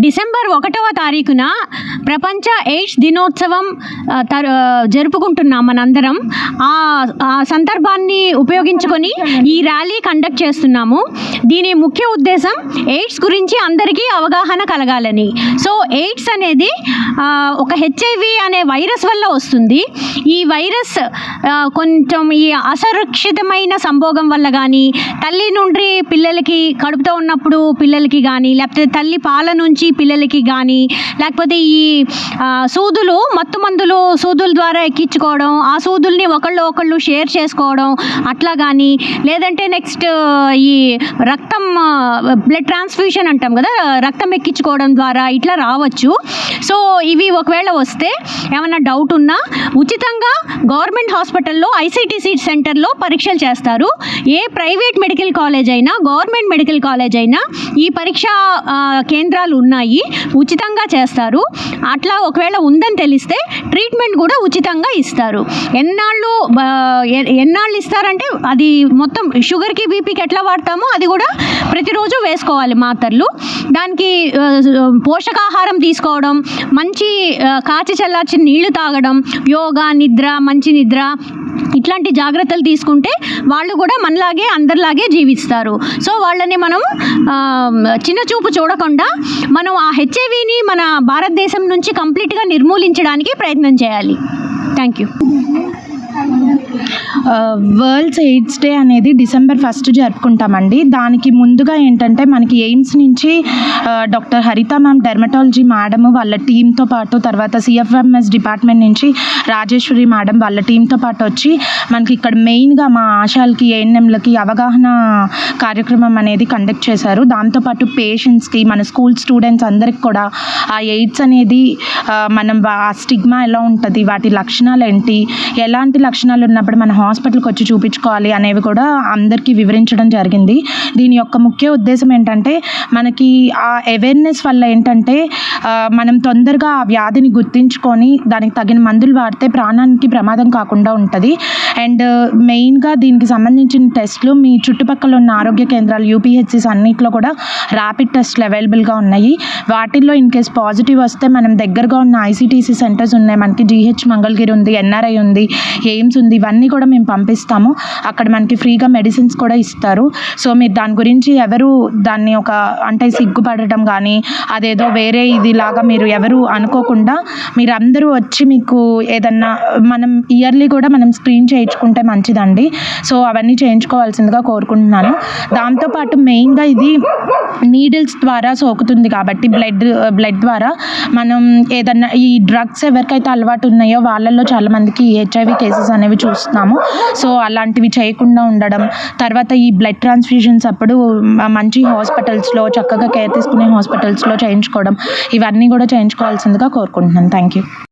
December ఒకటవ తారీఖున ప్రపంచ ఎయిడ్స్ దినోత్సవం జరుపుకుంటున్నాం మనందరం. ఆ సందర్భాన్ని ఉపయోగించుకొని ఈ ర్యాలీ కండక్ట్ చేస్తున్నాము. దీని ముఖ్య ఉద్దేశం ఎయిడ్స్ గురించి అందరికీ అవగాహన కలగాలని. సో ఎయిడ్స్ అనేది ఒక హెచ్ఐవి అనే వైరస్ వల్ల వస్తుంది. ఈ వైరస్ కొంచెం ఈ అసురక్షితమైన సంభోగం వల్ల కానీ తల్లి నుండి పిల్లలకి కడుపుతో ఉన్నప్పుడు పిల్లలకి కానీ లేకపోతే తల్లి పాల నుంచి పిల్లలకి కానీ లేకపోతే ఈ సూదులు మత్తు మందులు సూదుల ద్వారా ఎక్కించుకోవడం ఆ సూదుల్ని ఒకళ్ళు ఒకళ్ళు షేర్ చేసుకోవడం అట్లా కానీ లేదంటే నెక్స్ట్ ఈ రక్తం బ్లడ్ ట్రాన్స్ఫ్యూషన్ అంటాం కదా రక్తం ఎక్కించుకోవడం ద్వారా ఇట్లా రావచ్చు. సో ఇవి ఒకవేళ వస్తే ఏమైనా డౌట్ ఉన్నా ఉచితంగా గవర్నమెంట్ హాస్పిటల్లో ఐసీటీసీ సెంటర్లో పరీక్షలు చేస్తారు. ఏ ప్రైవేట్ మెడికల్ కాలేజ్ అయినా గవర్నమెంట్ మెడికల్ కాలేజ్ అయినా ఈ పరీక్షా కేంద్రాలు ఉన్నాయి ఉచితంగా చేస్తారు. అట్లా ఒకవేళ ఉందని తెలిస్తే ట్రీట్మెంట్ కూడా ఉచితంగా ఇస్తారు. ఎన్నాళ్ళు ఎన్నాళ్ళు ఇస్తారంటే అది మొత్తం షుగర్కి బీపీకి ఎట్లా వాడతామో అది కూడా ప్రతిరోజు వేసుకోవాలి మాత్రలు. దానికి పోషకాహారం తీసుకోవడం మంచి కాచి చల్లార్చిన నీళ్ళు తాగడం యోగా నిద్ర మంచి నిద్ర ఇట్లాంటి జాగ్రత్తలు తీసుకుంటే వాళ్ళు కూడా మనలాగే అందరిలాగే జీవిస్తారు. సో వాళ్ళని మనం చిన్న చూపు చూడకుండా మనం ఆ హెచ్ఐవిని మన భారతదేశం నుంచి కంప్లీట్గా నిర్మూలించడానికి ప్రయత్నం చేయాలి. Thank you world's AIDS day అనేది డిసెంబర్ ఫస్ట్ జరుపుకుంటామండి. దానికి ముందుగా ఏంటంటే మనకి ఎయిమ్స్ నుంచి doctor Haritha ma'am dermatology madam వాళ్ళ టీంతో పాటు తర్వాత సిఎఫ్ఎంఎస్ డిపార్ట్మెంట్ నుంచి రాజేశ్వరి మేడం వాళ్ళ టీంతో పాటు వచ్చి మనకి ఇక్కడ మెయిన్గా మా ఆశాలకి ఏఎన్ఎంలకి అవగాహన కార్యక్రమం అనేది కండక్ట్ చేశారు. దాంతోపాటు పేషెంట్స్కి మన స్కూల్ స్టూడెంట్స్ అందరికి కూడా ఆ ఎయిడ్స్ అనేది మనం వా- ఆ స్టిగ్మా ఎలా ఉంటుంది? వాటి లక్షణాలు ఏంటి ఎలాంటి లక్షణాలు ఉన్నప్పుడు మన హాస్పిటల్కి వచ్చి చూపించుకోవాలి అనేవి కూడా అందరికీ వివరించడం జరిగింది. దీని యొక్క ముఖ్య ఉద్దేశం ఏంటంటే మనకి ఆ అవేర్నెస్ వల్ల ఏంటంటే మనం తొందరగా ఆ వ్యాధిని గుర్తించుకొని దానికి తగిన మందులు వాడితే ప్రాణానికి ప్రమాదం కాకుండా ఉంటుంది. అండ్ మెయిన్గా దీనికి సంబంధించిన టెస్ట్లు మీ చుట్టుపక్కల ఉన్న ఆరోగ్య కేంద్రాలు యూపీహెచ్సిస్ అన్నిట్లో కూడా ర్యాపిడ్ టెస్ట్లు అవైలబుల్గా ఉన్నాయి. వాటిల్లో ఇన్ కేస్ పాజిటివ్ వస్తే మనం దగ్గరగా ఉన్న ఐసీటీసీ సెంటర్స్ ఉన్నాయి. మనకి జీహెచ్ మంగళగిరి ఉంది ఎన్ఆర్ఐ ఉంది ఎయిమ్స్ ఉంది. ఇవన్నీ కూడా మేము పంపిస్తాము. అక్కడ మనకి ఫ్రీగా మెడిసిన్స్ కూడా ఇస్తారు. సో మీరు దాని గురించి ఎవరు దాన్ని ఒక అంటే సిగ్గుపడటం కానీ అదేదో వేరే ఇది ఇలాగా మీరు ఎవరు అనుకోకుండా మీరు అందరూ వచ్చి మీకు ఏదన్నా మనం ఇయర్లీ కూడా మనం స్క్రీన్ చేయించుకుంటే మంచిదండి. సో అవన్నీ చేయించుకోవాల్సిందిగా కోరుకుంటున్నాను. దాంతోపాటు మెయిన్గా ఇది నీడిల్స్ ద్వారా సోకుతుంది కాబట్టి బ్లడ్ బ్లడ్ ద్వారా. మనం ఏదన్నా ఈ డ్రగ్స్ ఎవరికైతే అలవాటు ఉన్నాయో వాళ్ళల్లో చాలామందికి హెచ్ఐవి కేసెస్ అనేవి చూస్తున్నాము. సో అలాంటివి చేయకుండా ఉండడం. తర్వాత ఈ బ్లడ్ ట్రాన్స్ఫ్యూజన్స్ అప్పుడు మంచి హాస్పిటల్స్లో చక్కగా కేర్ తీసుకునే హాస్పిటల్స్లో చేయించుకోవడం. ఇవన్నీ కూడా చేయించుకోవాల్సిందిగా కోరుకుంటున్నాను. Thank you